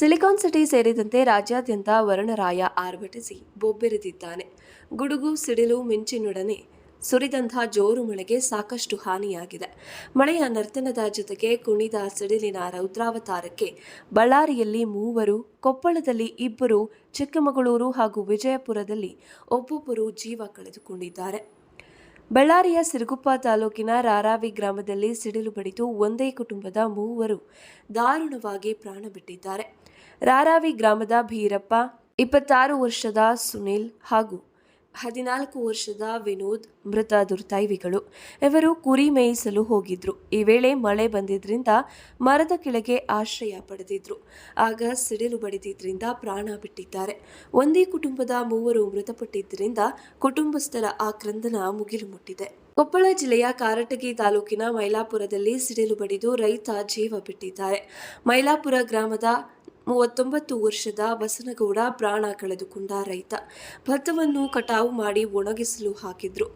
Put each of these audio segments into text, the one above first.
Silicon city ಸೇರಿದಂತೆ ರಾಜ್ಯಾದ್ಯಂತ ವರುಣರಾಯ ಆರ್ಭಟಿಸಿ ಬೊಬ್ಬೆರೆದಿದ್ದಾನೆ. ಗುಡುಗು, ಸಿಡಿಲು, ಮಿಂಚಿನೊಡನೆ ಸುರಿದಂಥ ಜೋರು ಮಳೆಗೆ ಸಾಕಷ್ಟು ಹಾನಿಯಾಗಿದೆ. ಮಳೆಯ ನರ್ತನದ ಜೊತೆಗೆ ಕುಣಿದ ಸಿಡಿಲಿನ ರೌದ್ರಾವತಾರಕ್ಕೆ ಬಳ್ಳಾರಿಯಲ್ಲಿ ಮೂವರು, ಕೊಪ್ಪಳದಲ್ಲಿ ಇಬ್ಬರು, ಚಿಕ್ಕಮಗಳೂರು ಹಾಗೂ ವಿಜಯಪುರದಲ್ಲಿ ಒಬ್ಬೊಬ್ಬರು ಜೀವ ಕಳೆದುಕೊಂಡಿದ್ದಾರೆ. ಬಳ್ಳಾರಿಯ ಸಿರುಗುಪ್ಪ ತಾಲೂಕಿನ ರಾರಾವಿ ಗ್ರಾಮದಲ್ಲಿ ಸಿಡಿಲು ಬಡಿದು ಒಂದೇ ಕುಟುಂಬದ ಮೂವರು ದಾರುಣವಾಗಿ ಪ್ರಾಣ ಬಿಟ್ಟಿದ್ದಾರೆ. ರಾರಾವಿ ಗ್ರಾಮದ ಭೀರಪ್ಪ, ಇಪ್ಪತ್ತಾರು ವರ್ಷದ ಸುನಿಲ್ ಹಾಗೂ ಹದಿನಾಲ್ಕು ವರ್ಷದ ವಿನೋದ್, ಮೃತ ದುರ್ದೈವಿಗಳು. ಇವರು ಕುರಿ ಮೇಯಿಸಲು ಹೋಗಿದ್ರು. ಈ ವೇಳೆ ಮಳೆ ಬಂದಿದ್ರಿಂದ ಮರದ ಕೆಳಗೆ ಆಶ್ರಯ ಪಡೆದಿದ್ರು. ಆಗ ಸಿಡಿಲು ಬಡಿದಿದ್ದರಿಂದ ಪ್ರಾಣ ಬಿಟ್ಟಿದ್ದಾರೆ. ಒಂದೇ ಕುಟುಂಬದ ಮೂವರು ಮೃತಪಟ್ಟಿದ್ದರಿಂದ ಕುಟುಂಬಸ್ಥರ ಆಕ್ರಂದನ ಮುಗಿಲು ಮುಟ್ಟಿದೆ. ಕೊಪ್ಪಳ ಜಿಲ್ಲೆಯ ಕಾರಟಗಿ ತಾಲೂಕಿನ ಮೈಲಾಪುರದಲ್ಲಿ ಸಿಡಿಲು ಬಡಿದು ರೈತ ಜೀವ ಬಿಟ್ಟಿದ್ದಾರೆ. ಮೈಲಾಪುರ ಗ್ರಾಮದ ಮೂವತ್ತೊಂಬತ್ತು ವರ್ಷದ ಬಸನಗೌಡ ಪ್ರಾಣ ಕಳೆದುಕೊಂಡ ರೈತ. ಭತ್ತವನ್ನು ಕಟಾವು ಮಾಡಿ ಒಣಗಿಸಲು ಹಾಕಿದ್ರು.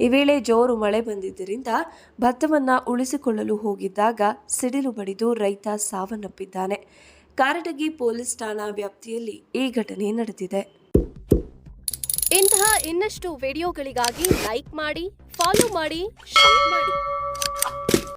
ಈ ವೇಳೆ ಜೋರು ಮಳೆ ಬಂದಿದ್ದರಿಂದ ಭತ್ತವನ್ನು ಉಳಿಸಿಕೊಳ್ಳಲು ಹೋಗಿದ್ದಾಗ ಸಿಡಿಲು ಬಡಿದು ರೈತ ಸಾವನ್ನಪ್ಪಿದ್ದಾನೆ. ಕಾರಟಗಿ ಪೊಲೀಸ್ ಠಾಣಾ ವ್ಯಾಪ್ತಿಯಲ್ಲಿ ಈ ಘಟನೆ ನಡೆದಿದೆ. ಇಂತಹ ಇನ್ನಷ್ಟು ವಿಡಿಯೋಗಳಿಗಾಗಿ ಲೈಕ್ ಮಾಡಿ, ಫಾಲೋ ಮಾಡಿ, ಶೇರ್ ಮಾಡಿ.